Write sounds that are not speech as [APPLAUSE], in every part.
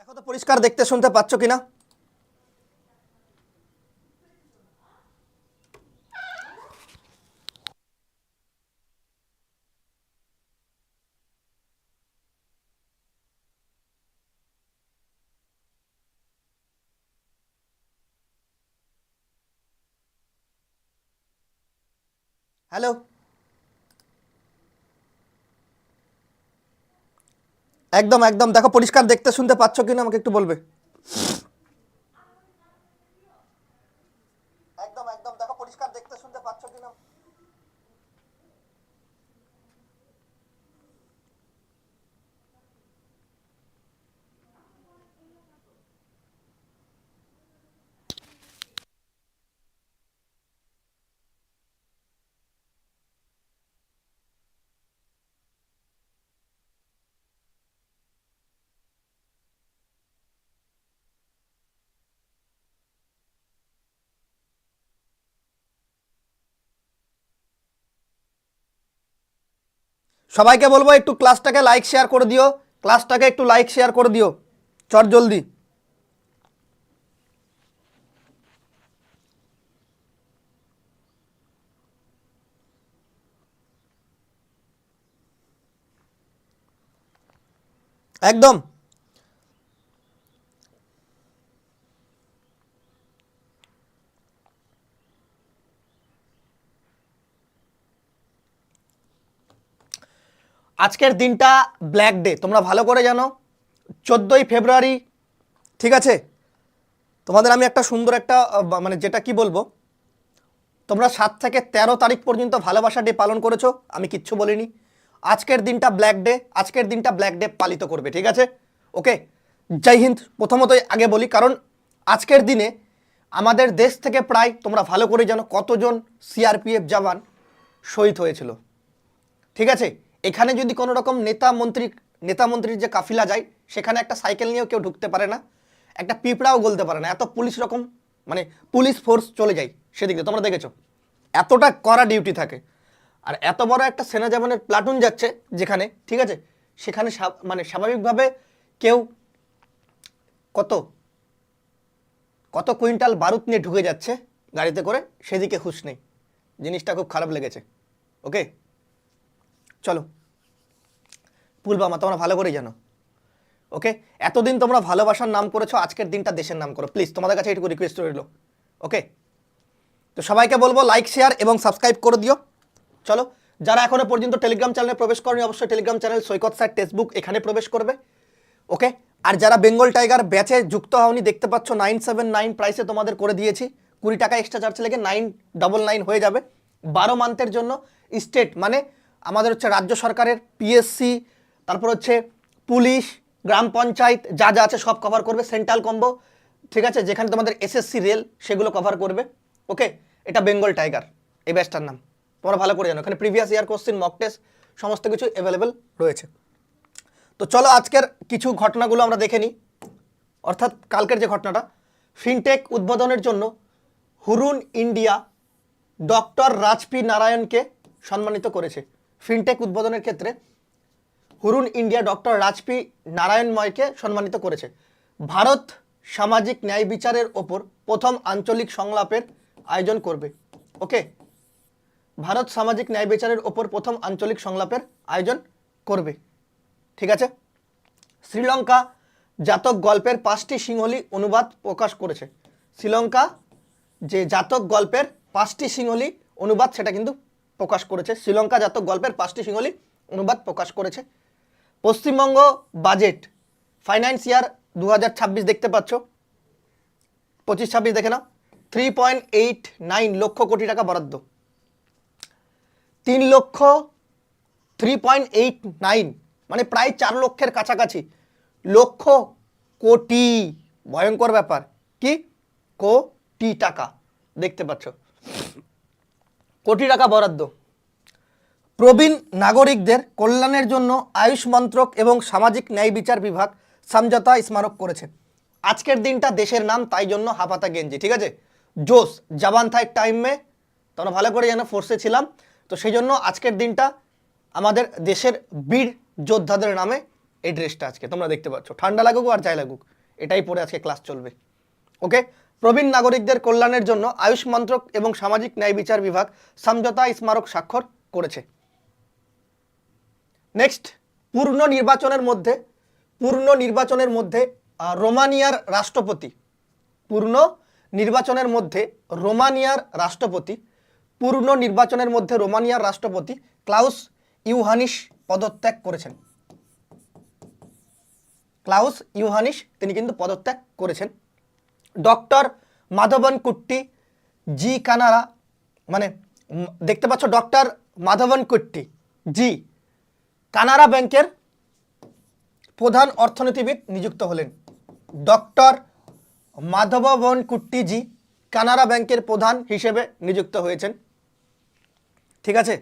দেখো তো পরিষ্কার দেখতে শুনতে পাচ্ছ কিনা? হ্যালো একদম একদম। দেখো পরিষ্কার দেখতে শুনতে পাচ্ছ কিনা আমাকে একটু বলবে? সবাইকে বলব একটু ক্লাসটাকে লাইক শেয়ার করে দিও ক্লাসটাকে একটু লাইক শেয়ার করে দিও। চট জলদি। একদম। আজকের দিনটা ব্ল্যাক ডে তোমরা ভালো করে জানো। চোদ্দোই ফেব্রুয়ারি, ঠিক আছে? তোমাদের আমি একটা সুন্দর একটা মানে যেটা কি বলব? তোমরা সাত থেকে তেরো তারিখ পর্যন্ত ভালোবাসা ডে পালন করেছ, আমি কিচ্ছু বলিনি। আজকের দিনটা ব্ল্যাক ডে আজকের দিনটা ব্ল্যাক ডে পালিত করবে, ঠিক আছে? ওকে জয় হিন্দ, প্রথমতই আগে বলি, কারণ আজকের দিনে আমাদের দেশ থেকে প্রায়, তোমরা ভালো করে জানো, কতজন সিআরপিএফ জওয়ান শহীদ হয়েছিল। ঠিক আছে? এখানে যদি কোনো রকম নেতা মন্ত্রী, নেতা মন্ত্রীর যে কাফিলা যায়, সেখানে একটা সাইকেল নিয়েও কেউ ঢুকতে পারে না, একটা পিঁপড়াও গলতে পারে না, এত পুলিশ রকম মানে পুলিশ ফোর্স চলে যায় সেদিকে তোমরা দেখেছ। এতটা কড়া ডিউটি থাকে। আর এত বড় একটা সেনা জওয়ানের প্লাটুন যাচ্ছে যেখানে, ঠিক আছে? সেখানে মানে স্বাভাবিকভাবে কেউ কত কত কুইন্টাল বারুদ নিয়ে ঢুকে যাচ্ছে গাড়িতে করে, সেদিকে হুঁশ নেই। জিনিসটা খুব খারাপ লেগেছে। ওকে? চলো। পুলবামা তোমরা ভালো করেই জানো। ওকে? এতদিন তোমরা ভালোবাসার নাম করেছ, আজকের দিনটা দেশের নাম করো। প্লিজ, তোমাদের কাছে এটুকু রিকোয়েস্ট রইল। ওকে? তো সবাইকে বলব লাইক শেয়ার এবং সাবস্ক্রাইব করে দিও। চলো, যারা এখনও পর্যন্ত টেলিগ্রাম চ্যানেলে প্রবেশ করেনি, অবশ্যই Telegram channel Saikat sir textbook এখানে প্রবেশ করবে। ওকে? আর যারা বেঙ্গল টাইগার ব্যাচে যুক্ত হওনি, দেখতে পাচ্ছ নাইন সেভেন নাইন প্রাইসে তোমাদের করে দিয়েছি। কুড়ি টাকা এক্সট্রা চার্জ লেগে নাইন ডবল নাইন হয়ে যাবে। বারো মান্থের জন্য স্টেট মানে আমাদের হচ্ছে রাজ্য সরকারের পিএসসি তারপর হচ্ছে পুলিশ, গ্রাম পঞ্চায়েত, যা যা আছে সব কভার করবে সেন্ট্রাল কম্বো ঠিক আছে? যেখানে তোমাদের এসএসসি রেল সেগুলো কভার করবে। ওকে এটা বেঙ্গল টাইগার এই ব্যাচটার নাম। তোমরা ভালো করে জানো। এখানে previous year question mock test সমস্ত কিছু অ্যাভেলেবেল রয়েছে। তো চলো আজকের কিছু ঘটনাগুলো আমরা দেখে নিই। অর্থাৎ কালকের যে ঘটনাটা ফিনটেক উদ্বোধনের জন্য হুরুন ইন্ডিয়া ডক্টর রাজপি নারায়ণকে সম্মানিত করেছে। ফিনটেক উদ্বোধনের ক্ষেত্রে হুরুন ইন্ডিয়া ডক্টর রাজপি নারায়ণময়কে সম্মানিত করেছে। ভারত সামাজিক ন্যায় বিচারের ওপর প্রথম আঞ্চলিক সংলাপের আয়োজন করবে। ওকে? ভারত সামাজিক ন্যায় বিচারের ওপর প্রথম আঞ্চলিক সংলাপের আয়োজন করবে। ঠিক আছে? শ্রীলঙ্কা জাতক গল্পের পাঁচটি সিংহলি অনুবাদ প্রকাশ করেছে। শ্রীলঙ্কা যে জাতক গল্পের পাঁচটি সিংহলি অনুবাদ, সেটা কিন্তু প্রকাশ করেছে। শ্রীলঙ্কা জাতক গল্পের পাঁচটি সিংহলি অনুবাদ প্রকাশ করেছে। পশ্চিমবঙ্গ বাজেট ফাইন্যান্স ইয়ার দু হাজার ছাব্বিশ দেখতে পাচ্ছ। পঁচিশ ছাব্বিশ দেখে নাও। Three point eight nine lakh crore টাকা বরাদ্দ। তিন লক্ষ থ্রি পয়েন্ট এইট নাইন মানে প্রায় চার লক্ষের কাছাকাছি। লক্ষ কোটি, ভয়ঙ্কর ব্যাপার। কি? কোটি টাকা দেখতে পাচ্ছ। কোটি টাকা বরাদ্দ। প্রবীণ নাগরিকদের কল্যাণের জন্য আয়ুষ মন্ত্রক এবং সামাজিক ন্যায় বিচার বিভাগ সমঝোতা স্মারক করেছে। আজকের দিনটা দেশের নাম, তাই জন্য হাফাতা গেঞ্জি, ঠিক আছে? জোস জাবান থাই টাইম মে। তোমরা ভালো করে যেন ফোর্সে ছিলাম। তো সেই জন্য আজকের দিনটা আমাদের দেশের বীর যোদ্ধাদের নামে এই ড্রেসটা আজকে তোমরা দেখতে পাচ্ছ। ঠান্ডা লাগুক আর যাই লাগুক, এটাই পরে আজকে ক্লাস চলবে। ওকে প্রবীণ নাগরিকদের কল্যাণের জন্য আয়ুষ মন্ত্রক এবং সামাজিক ন্যায় বিচার বিভাগ সমঝোতা স্মারক স্বাক্ষর করেছে। নেক্সট পূর্ণ নির্বাচনের মধ্যে, পূর্ণ নির্বাচনের মধ্যে রোমানিয়ার রাষ্ট্রপতি। পূর্ণ নির্বাচনের মধ্যে রোমানিয়ার রাষ্ট্রপতি। পূর্ণ নির্বাচনের মধ্যে রোমানিয়ার রাষ্ট্রপতি ক্লাউস ইউহানিস পদত্যাগ করেছেন। ক্লাউস ইউহানিস, তিনি কিন্তু পদত্যাগ করেছেন। ডক্টর মাধবন কুট্টি, জি কানারা মানে দেখতে পাচ্ছ ডক্টর মাধবন কুট্টি, জি কানারা ব্যাংকের প্রধান অর্থনীতিবিদ নিযুক্ত হলেন। ডক্টর মাধবন কুট্টি জি কানারা ব্যাংকের প্রধান হিসেবে নিযুক্ত হয়েছেন। ঠিক আছে?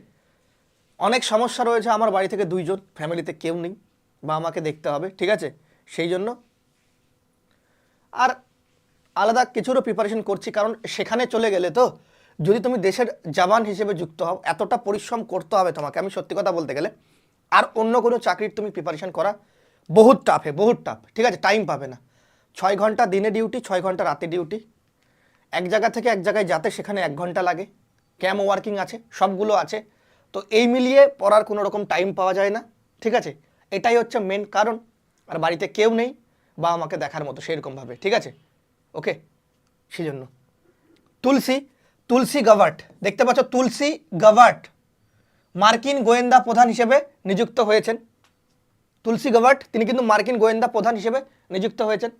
অনেক সমস্যা রয়েছে আমার বাড়ি থেকে দুইজন, ফ্যামিলিতে কেউ নেই বা আমাকে দেখতে হবে, ঠিক আছে? সেই জন্য। আর আলাদা কিছুরও প্রিপারেশন করছি, কারণ সেখানে চলে গেলে তো যদি তুমি দেশের জওয়ান হিসেবে যুক্ত হও, এতটা পরিশ্রম করতে হবে তোমাকে, আমি সত্যি কথা বলতে গেলে। আর অন্য কোনো চাকরির তুমি প্রিপারেশন করা বহুত টাফে বহুত টাফ ঠিক আছে টাইম পাবে না। ছয় ঘণ্টা দিনে ডিউটি ছয় ঘণ্টা রাতে ডিউটি এক জায়গা থেকে এক জায়গায় যাতে সেখানে এক ঘণ্টা লাগে। ক্যাম ওয়ার্কিং আছে, সবগুলো আছে। তো এই মিলিয়ে পড়ার কোনো রকম টাইম পাওয়া যায় না, ঠিক আছে? এটাই হচ্ছে মেন কারণ। আর বাড়িতে কেউ নেই বা আমাকে দেখার মতো সেরকমভাবে, ঠিক আছে? ওকে সেই জন্য তুলসী তুলসী গাভার্ট দেখতে পাচ্ছ তুলসী গাভার্ট মার্কিন গোয়েন্দা প্রধান হিসেবে নিযুক্ত হয়েছেন। তুলসী গাভার্ট তিনি কিন্তু মার্কিন গোয়েন্দা প্রধান হিসেবে নিযুক্ত হয়েছেন।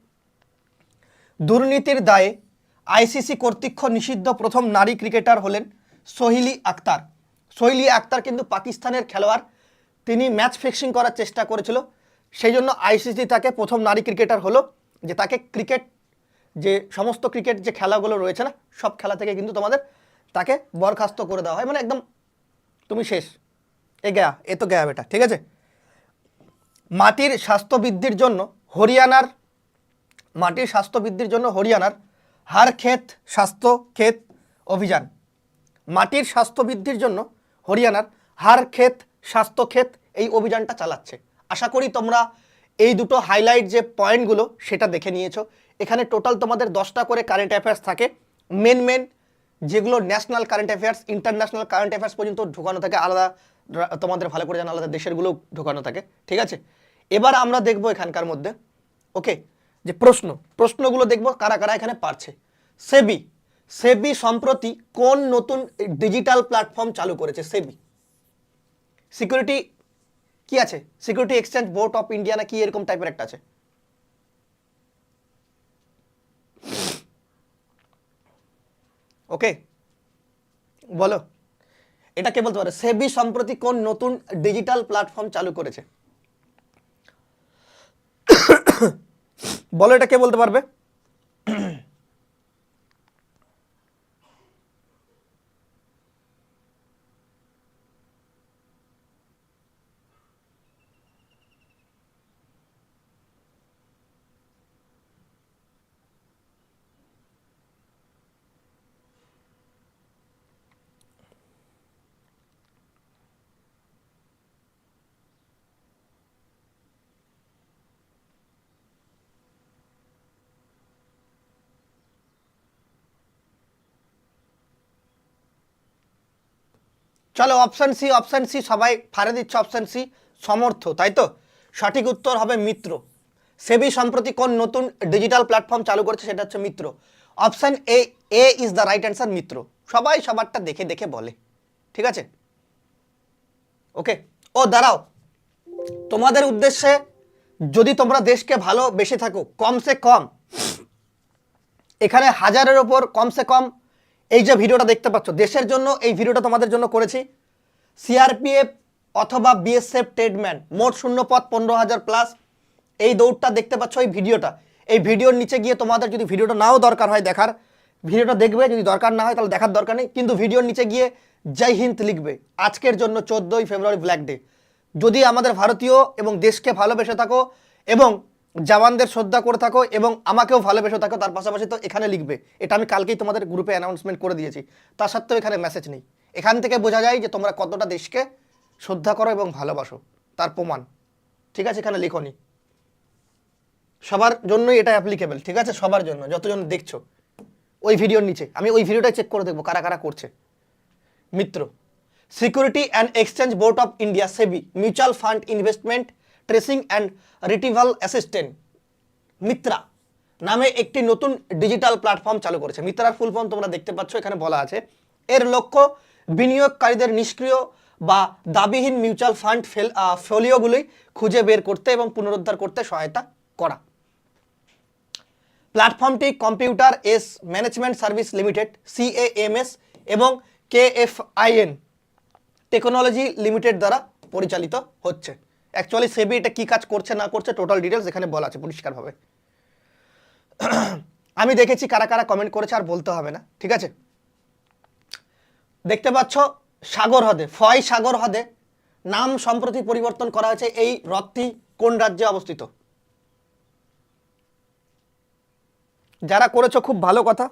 দুর্নীতির দায়ে আইসিসি কর্তৃক নিষিদ্ধ প্রথম নারী ক্রিকেটার হলেন সোহিলি আক্তার। সোহিলি আক্তার কিন্তু পাকিস্তানের খেলোয়াড়। তিনি ম্যাচ ফিক্সিং করার চেষ্টা করেছিল। সেই জন্য আইসিসি তাকে প্রথম নারী ক্রিকেটার হলো, যে তাকে ক্রিকেট যে সমস্ত ক্রিকেট যে খেলাগুলো রয়েছে না, সব খেলা থেকে কিন্তু তোমাদের তাকে বরখাস্ত করে দেওয়া হয়। মানে একদম তুমি শেষ। এ গেয়া, এ তো গেয়া বেটা, ঠিক আছে? মাটির স্বাস্থ্য বৃদ্ধির জন্য হরিয়ানার, মাটির স্বাস্থ্য বৃদ্ধির জন্য হরিয়ানার হার ক্ষেত, স্বাস্থ্য ক্ষেত অভিযান। মাটির স্বাস্থ্য বৃদ্ধির জন্য হরিয়ানার হার ক্ষেত, স্বাস্থ্য ক্ষেত এই অভিযানটা চালাচ্ছে। আশা করি তোমরা এই দুটো হাইলাইট যে পয়েন্টগুলো সেটা দেখে নিয়েছো। এখানে টোটাল তোমাদের দশটা করে কারেন্ট অ্যাফেয়ার্স থাকে। মেন মেন যেগুলো national current affairs international current affairs পর্যন্ত ঢোকানো থাকে, আলাদা তোমাদের ভালো করে জানা আলাদা দেশেরগুলো ঢোকানো থাকে, ঠিক আছে? এবার আমরা দেখব এখানকার মধ্যে ওকে যে প্রশ্ন, প্রশ্নগুলো দেখব কারা কারা এখানে পারছে। সেবি সেবি সম্প্রতি কোন নতুন ডিজিটাল প্ল্যাটফর্ম চালু করেছে? সেবি। সিকিউরিটি কি আছে? Security exchange board of India না কি এরকম টাইপের একটা আছে? ওকে বলো। এটা কে বলতে পারে? সেবি সম্প্রতি কোন নতুন ডিজিটাল প্ল্যাটফর্ম চালু করেছে? [COUGHS] বলো এটা কে বলতে পারবে? চলো অপশন সি অপশন সি সবাই ফারে দিচ্ছে অপশন সি সমর্থ, তাই তো? সঠিক উত্তর হবে মিত্র। সেবি সম্প্রতি কোন নতুন ডিজিটাল প্ল্যাটফর্ম চালু করেছে সেটা হচ্ছে Mitra. Option A A is the right answer Mitra. সবাই সবারটা দেখে দেখে বলে। ঠিক আছে? ওকে ও, দাঁড়াও। তোমাদের উদ্দেশ্যে যদি তোমরা দেশকে ভালো বেশি থাকো, কমসে কম, এখানে হাজারের ওপর কমসে কম এই যে ভিডিওটা দেখতে পাচ্ছ, দেশের জন্য এই ভিডিওটা তোমাদের জন্য করেছি। সিআরপিএফ অথবা বিএসএফ ট্রেডম্যান মোট শূন্য পদ পনেরো হাজার প্লাস এই দৌড়টা দেখতে পাচ্ছ, এই ভিডিওটা। এই ভিডিওর নিচে গিয়ে তোমাদের যদি ভিডিওটা নাও দরকার হয় দেখার, ভিডিওটা দেখবে, যদি দরকার না হয় তাহলে দেখার দরকার নেই। কিন্তু ভিডিওর নিচে গিয়ে জয় হিন্দ লিখবে। আজকের জন্য চোদ্দোই ফেব্রুয়ারি ব্ল্যাক ডে যদি আমাদের ভারতীয় এবং দেশকে ভালোবেসে থাকো এবং জওয়ানদের শ্রদ্ধা করে থাকো এবং আমাকেও ভালোবেসে থাকো। তার পাশাপাশি তো এখানে লিখবে। এটা আমি কালকেই তোমাদের গ্রুপে অ্যানাউন্সমেন্ট করে দিয়েছি। তা সত্ত্বেও এখানে মেসেজ নেই। এখান থেকে বোঝা যায় যে তোমরা কতটা দেশকে শ্রদ্ধা করো এবং ভালোবাসো। তার প্রমাণ। ঠিক আছে, এখানে লিখনি সবার জন্যই এটা অ্যাপ্লিকেবল ঠিক আছে? সবার জন্য, যতজন দেখছ। ওই ভিডিওর নিচে। আমি ওই ভিডিওটাই চেক করে দেখব কারা কারা করছে। Mitra. Security and exchange board of India SEBI mutual fund investment tracing and retrieval assistant Mitra নামে একটি নতুন ডিজিটাল প্ল্যাটফর্ম চালু করেছে। মিত্রার ফুল ফর্ম তোমরা দেখতে পাচ্ছ, এখানে বলা আছে। এর লক্ষ্য বিনিয়োগকারীদের নিষ্ক্রিয় বা দাবিহীন মিউচুয়াল ফান্ড ফেল ফোলিওগুলি খুঁজে বের করতে এবং পুনরুদ্ধার করতে সহায়তা করা। প্ল্যাটফর্মটি Computer Age Management Service Limited CAMS এবং K F KFin Technology Limited দ্বারা পরিচালিত হচ্ছে। অ্যাকচুয়ালি সেবি এটা কী কাজ করছে, না করছে টোটাল ডিটেলস এখানে বলা আছে পরিষ্কারভাবে। আমি দেখেছি কারা কারা কমেন্ট করেছে, আর বলতে হবে না, ঠিক আছে? দেখতে পাচ্ছ, সাগর হ্রদে, ফয় সাগর হ্রদে নাম সম্প্রতি পরিবর্তন করা হয়েছে এই হ্রদটি কোন রাজ্যে অবস্থিত? যারা করেছ, খুব ভালো কথা।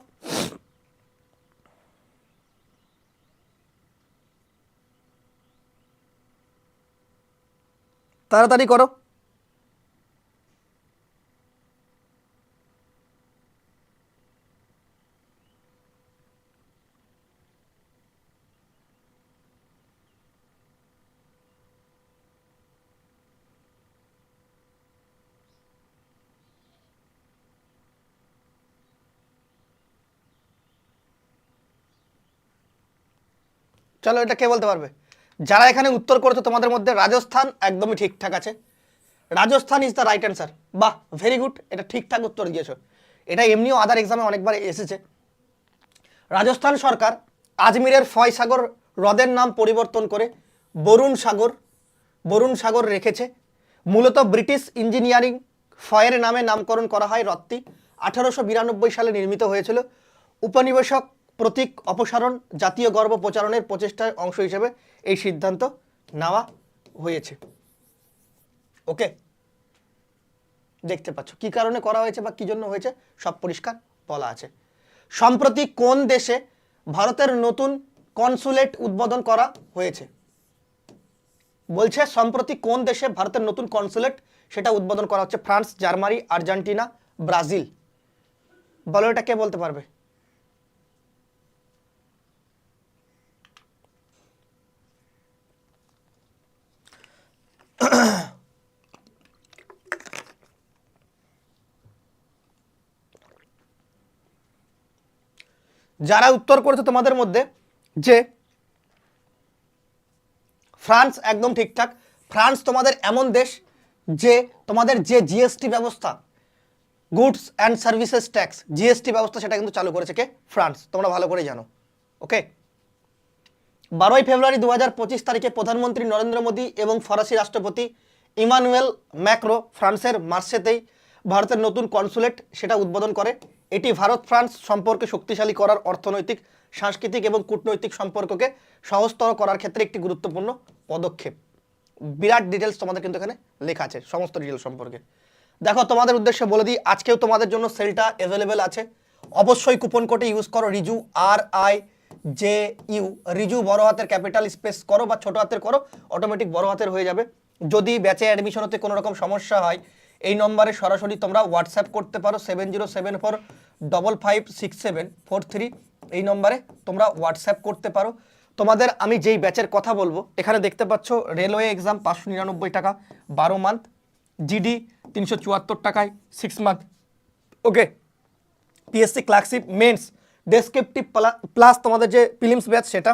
তাড়াতাড়ি করো। চলো এটা কে বলতে পারবে? যারা এখানে উত্তর করেছ তোমাদের মধ্যে রাজস্থান একদমই ঠিকঠাক আছে। Rajasthan is the right answer বাহ ভেরি গুড এটা ঠিকঠাক উত্তর দিয়েছ। এটা এমনিও আদার এক্সামে অনেকবার এসেছে। রাজস্থান সরকার আজমিরের ফয়সাগর হ্রদের নাম পরিবর্তন করে বরুণ সাগর বরুণ সাগর রেখেছে। মূলত ব্রিটিশ ইঞ্জিনিয়ারিং ফয়ের নামে নামকরণ করা হয় হ্রদটি। আঠারোশো বিরানব্বই সালে নির্মিত হয়েছিল। উপনিবেশক প্রতীক অপসারণ, জাতীয় গর্ব প্রচারণের প্রচেষ্টার অংশ হিসেবে এই সিদ্ধান্ত নেওয়া হয়েছে। ওকে? দেখতে পাচ্ছ। কি কারণে করা হয়েছে বা কি জন্য হয়েছে? সব পরিষ্কার বলা আছে। সম্প্রতি কোন দেশে ভারতের নতুন কনসুলেট উদ্বোধন করা হয়েছে? বলছে, সম্প্রতি কোন দেশে ভারতের নতুন কনসুলেট সেটা উদ্বোধন করা হচ্ছে? France, Germany, Argentina, Brazil. বলো, এটা কে বলতে পারবে? [COUGHS] যারা উত্তর করেছে তোমাদের মধ্যে যে ফ্রান্স একদম ঠিকঠাক, ফ্রান্স তোমাদের এমন দেশ যে তোমাদের যে জিএসটি ব্যবস্থা goods and services tax GST ব্যবস্থা সেটা কিন্তু চালু করেছে কে? ফ্রান্স। তোমরা ভালো করে জানো। ওকে বারোই ফেব্রুয়ারি দু পঁচিশ তারিখে প্রধানমন্ত্রী নরেন্দ্র মোদী এবং ফরাসি রাষ্ট্রপতি ইমানুয়েল ম্যাক্রো ফ্রান্সের মার্সেতেই ভারতের নতুন কনসুলেট সেটা উদ্বোধন করে। এটি ভারত ফ্রান্স সম্পর্কে শক্তিশালী করার অর্থনৈতিক, সাংস্কৃতিক এবং কূটনৈতিক সম্পর্ককে সহজতর করার ক্ষেত্রে একটি গুরুত্বপূর্ণ পদক্ষেপ। বিরাট ডিটেলস তোমাদের কিন্তু এখানে লেখা আছে, সমস্ত ডিটেলস সম্পর্কে। দেখো, তোমাদের উদ্দেশ্যে বলে দিই, আজকেও তোমাদের জন্য সেলটা অ্যাভেলেবেল আছে। অবশ্যই কুপন কোডে ইউজ করো, Riju R I J U Riju বড় হাতের ক্যাপিটাল স্পেস করো বা ছোট হাতের করো অটোমেটিক বড় হাতের হয়ে যাবে। যদি ব্যাচে অ্যাডমিশন হতে কোনো রকম সমস্যা হয়, এই নম্বরে সরাসরি তোমরা হোয়াটসঅ্যাপ করতে পারো seven zero seven four double five six seven four three এই নম্বরে তোমরা হোয়াটসঅ্যাপ করতে পারো। তোমাদের আমি যেই ব্যাচের কথা বলব, এখানে দেখতে পাচ্ছ রেলওয়ে এক্সাম পাঁচশো নিরানব্বই টাকা, বারো মান্থ জিডি তিনশো চুয়াত্তর টাকায় six month okay PSC clerkship mains descriptive plus তোমাদের যে ফিলিমস ব্যাচ সেটা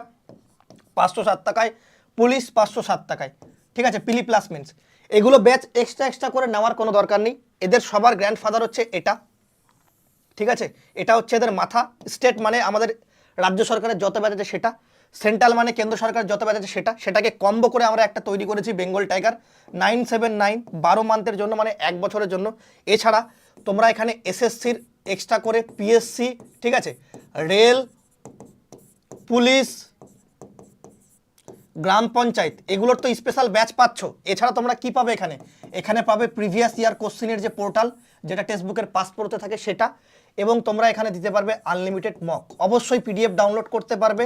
পাঁচশো সাত টাকায় পুলিশ পাঁচশো সাত টাকায়, ঠিক আছে? পিলি প্লাস মেন্স এগুলো ব্যাচ এক্সট্রা এক্সট্রা করে নেওয়ার কোনো দরকার নেই। এদের সবার গ্র্যান্ডফাদার হচ্ছে এটা, ঠিক আছে? এটা হচ্ছে এদের মাথা। স্টেট মানে আমাদের রাজ্য সরকারের যত ব্যাচ আছে সেটা। সেন্ট্রাল মানে কেন্দ্র সরকার যত ব্যাচ আছে সেটা। সেটাকে কম্বো করে আমরা একটা তৈরি করেছি Bengal tiger nine seven nine বারো মান্থের জন্য মানে এক বছরের জন্য। এছাড়া তোমরা এখানে এসএসসির এক্সট্রা করে পিএসসি ঠিক আছে? রেল পুলিশ গ্রাম পঞ্চায়েত, এগুলোর তো স্পেশাল ব্যাচ পাচ্ছ। এছাড়া তোমরা কি পাবে এখানে? এখানে পাবে প্রিভিয়াস ইয়ার কোশ্চিনের যে পোর্টাল যেটা টেক্সটবুকের পাসপোর্টে থাকে সেটা, এবং তোমরা এখানে দিতে পারবে আনলিমিটেড মক অবশ্যই পিডিএফ ডাউনলোড করতে পারবে।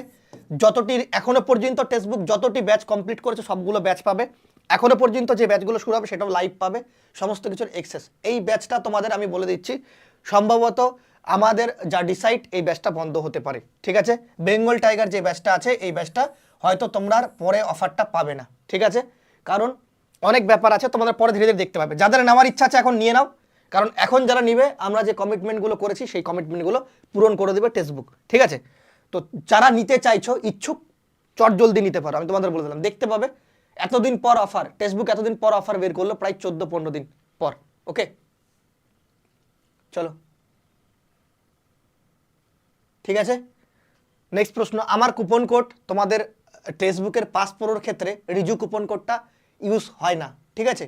যতটি, এখনও পর্যন্ত টেক্সটবুক যতটি ব্যাচ কমপ্লিট করেছে, সবগুলো ব্যাচ পাবে। এখনও পর্যন্ত যে ব্যাচগুলো শুরু হবে, সেটাও লাইভ পাবে। সমস্ত কিছুর এক্সেস এই ব্যাচটা তোমাদের আমি বলে দিচ্ছি। সম্ভবত আমাদের যা ডিসাইড এই ব্যাচটা বন্ধ হতে পারে, ঠিক আছে? বেঙ্গল টাইগার যে ব্যাচটা আছে, এই ব্যাচটা হয়তো তোমরা পরে অফারটা পাবে না, ঠিক আছে? কারণ অনেক ব্যাপার আছে, তোমাদের পরে ধীরে ধীরে দেখতে পাবে। যাদের নেওয়ার ইচ্ছা আছে এখন নিয়ে নাও, কারণ এখন যারা নিবে, আমরা যে কমিটমেন্টগুলো করেছি, সেই কমিটমেন্টগুলো পূরণ করে দেবে টেক্সটবুক ঠিক আছে? তো যারা নিতে চাইছো, ইচ্ছুক, চট জলদি নিতে পারো, আমি তোমাদের বলে দিলাম। দেখতে পাবে, এতদিন পর অফার টেক্সটবুক এতদিন পর অফার বের করল, প্রায় চোদ্দ পনেরো দিন পর ওকে চলো। ঠিক আছে? নেক্সট প্রশ্ন, আমার কুপন কোড তোমাদের টেক্সটবুকের পাস পড়োর ক্ষেত্রে রিজু কুপন কোডটা ইউজ হয় না। ঠিক আছে?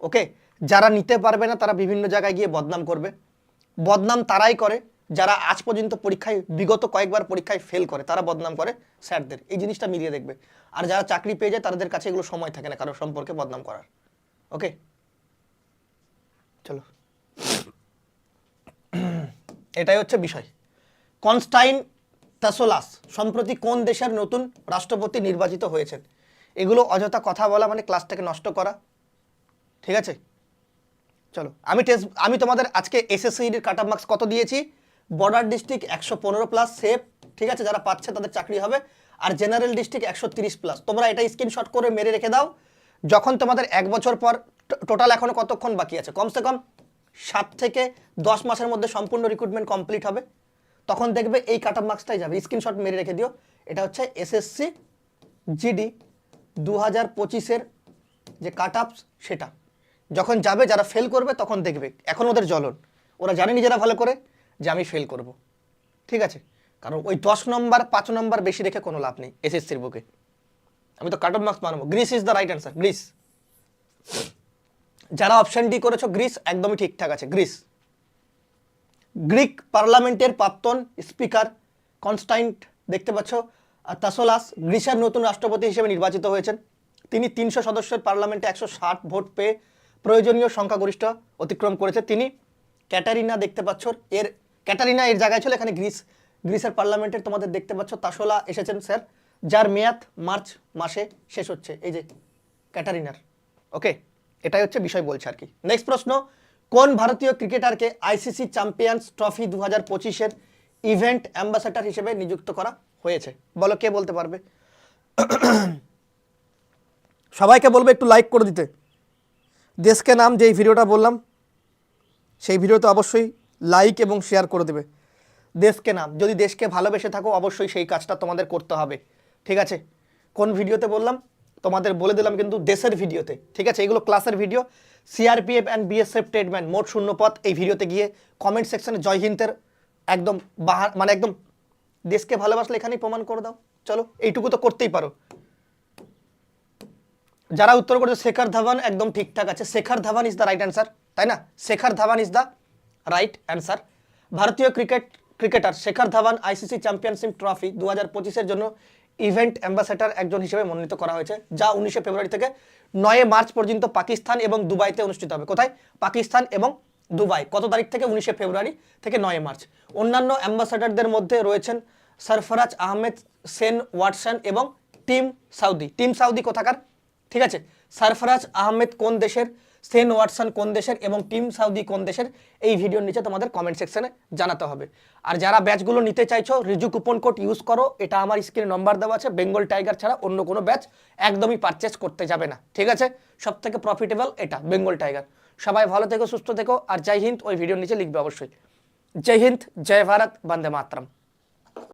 ওকে যারা নিতে পারবে না, তারা বিভিন্ন জায়গায় গিয়ে বদনাম করবে। বদনাম তারাই করে, যারা আজ পর্যন্ত পরীক্ষায়, বিগত কয়েকবার পরীক্ষায় ফেল করে, তারা বদনাম করে স্যারদের। এই জিনিসটা মিলিয়ে দেখবে। আর যারা চাকরি পেয়ে যায়, তাদের কাছে এগুলো সময় থাকে না কারোর সম্পর্কে বদনাম করার। ওকে চলো। এটাই হচ্ছে বিষয়। কনস্টাইন তাসোলাস সম্প্রতি কোন দেশের নতুন রাষ্ট্রপতি নির্বাচিত হয়েছেন? এগুলো অযথা কথা বলা মানে ক্লাসটাকে নষ্ট করা। ঠিক আছে? চলো, আমি টেস্ট আমি তোমাদের আজকে এসএসসির কাট অফ মার্কস কত দিয়েছি? বর্ডার ডিস্ট্রিক্ট একশো পনেরো প্লাস সেফ ঠিক আছে? যারা পাচ্ছে তাদের চাকরি হবে। আর জেনারেল ডিস্ট্রিক্ট একশো তিরিশ প্লাস তোমরা এটা স্ক্রিনশট করে মেরে রেখে দাও। যখন তোমাদের এক বছর পর টোটাল এখনও কতক্ষণ বাকি আছে? কমসে কম সাত থেকে দশ মাসের মধ্যে সম্পূর্ণ রিক্রুটমেন্ট কমপ্লিট হবে। তখন দেখবে এই কাট অফ মার্কসটাই যাবে। স্ক্রিনশট মেরে রেখে দিও। এটা হচ্ছে এসএসসি জিডি দু হাজার পঁচিশের যে কাট আপস সেটা। যখন যাবে, যারা ফেল করবে, তখন দেখবে। এখন ওদের জ্বলন। ওরা জানেনি যারা ভালো করে যে আমি ফেল করব। ঠিক আছে? কারণ ওই দশ নম্বর, পাঁচ নম্বর বেশি রেখে কোনো লাভ নেই এসএসসির বুকে। আমি তো কাট অফ মার্কস মানবো Greece is the right answer Greece যারা অপশন ডি করেছ গ্রিস একদমই ঠিকঠাক আছে গ্রিস গ্রিক পার্লামেন্টের প্রাক্তন স্পিকার কনস্টাইন্ট দেখতে পাচ্ছ তাসোলাস গ্রিসের নতুন রাষ্ট্রপতি হিসেবে নির্বাচিত হয়েছেন। তিনি তিনশো সদস্যের পার্লামেন্টে একশো ষাট ভোট পেয়ে প্রয়োজনীয় সংখ্যাগরিষ্ঠ অতিক্রম করেছে। তিনি ক্যাটারিনা, দেখতে পাচ্ছ, এর ক্যাটারিনা এর জায়গায় ছিল এখানে গ্রিস গ্রিসের পার্লামেন্টের তোমাদের দেখতে পাচ্ছ তাসোলা এসেছেন, স্যার, যার মেয়াদ মার্চ মাসে শেষ হচ্ছে, এই যে ক্যাটারিনার। ওকে এটাই হচ্ছে বিষয় বলছে আর কি। নেক্সট প্রশ্ন, কোন ভারতীয় ক্রিকেটারকে আইসিসি চ্যাম্পিয়ন্স ট্রফি দু হাজার পঁচিশের ইভেন্ট অ্যাম্বাসাডার হিসেবে নিযুক্ত করা হয়েছে? বলো, কে বলতে পারবে? সবাইকে বলবে একটু লাইক করে দিতে। দেশকে নাম যেই ভিডিওটা বললাম, সেই ভিডিওতে অবশ্যই লাইক এবং শেয়ার করে দেবে। দেশকে নাম, যদি দেশকে ভালোবেসে থাকো, অবশ্যই সেই কাজটা তোমাদের করতে হবে। ঠিক আছে? কোন ভিডিওতে বললাম? তোমাদের বলে দিলাম কিন্তু দেশের ভিডিওতে, ঠিক আছে? এগুলো ক্লাসের video CRPF and BSF tradesman মোট শূন্যপথ এই ভিডিওতে গিয়ে কমেন্ট সেকশনে জয় হিন্দের একদম বাহার মানে একদম দেশকে ভালোবাসলে এখানেই প্রমাণ করে দাও। চলো, এইটুকু তো করতেই পারো। যারা উত্তর করেছে, শেখর ধাওয়ান একদম ঠিকঠাক আছে। Shikhar Dhawan is the right answer তাই না? Shikhar Dhawan is the right answer ভারতীয় cricket cricketer Shikhar Dhawan ICC championship trophy দু হাজার পঁচিশের জন্য ইভেন্ট অ্যাম্বাসেডার একজন হিসেবে মনোনীত করা হয়েছে, যা উনিশে ফেব্রুয়ারি থেকে নয় মার্চ পর্যন্ত পাকিস্তান এবং দুবাইতে অনুষ্ঠিত হবে। কোথায়? পাকিস্তান এবং দুবাই। কত তারিখ থেকে? উনিশে ফেব্রুয়ারি থেকে নয় মার্চ। অন্যান্য অ্যাম্বাসেডারদের মধ্যে রয়েছেন সরফরাজ আহমেদ, সেন ওয়াটসন এবং টিম সাউদি। টিম সাউদি কোথাকার? ঠিক আছে। সরফরাজ আহমেদ কোন দেশের সেন ওয়াটসন কোন দেশের এবং টিম সাউদি কোন দেশের, এই ভিডিওর নিচে তোমাদের কমেন্ট সেকশনে জানাতে হবে। আর যারা ব্যাচগুলো নিতে চাইছো, রিজু কুপন কোড ইউজ করো, এটা আমার স্ক্রিনে নম্বর দেওয়া আছে বেঙ্গল টাইগার ছাড়া অন্য কোনো ব্যাচ একদমই পারচেস করতে যাবে না, ঠিক আছে? সব থেকে প্রফিটেবল এটা বেঙ্গল টাইগার সবাই ভালো থেকো, সুস্থ থেকো, আর জয় হিন্দ, ওই ভিডিওর নিচে লিখবে অবশ্যই। জয় হিন্দ, জয় ভারত, বন্দে মাতরম।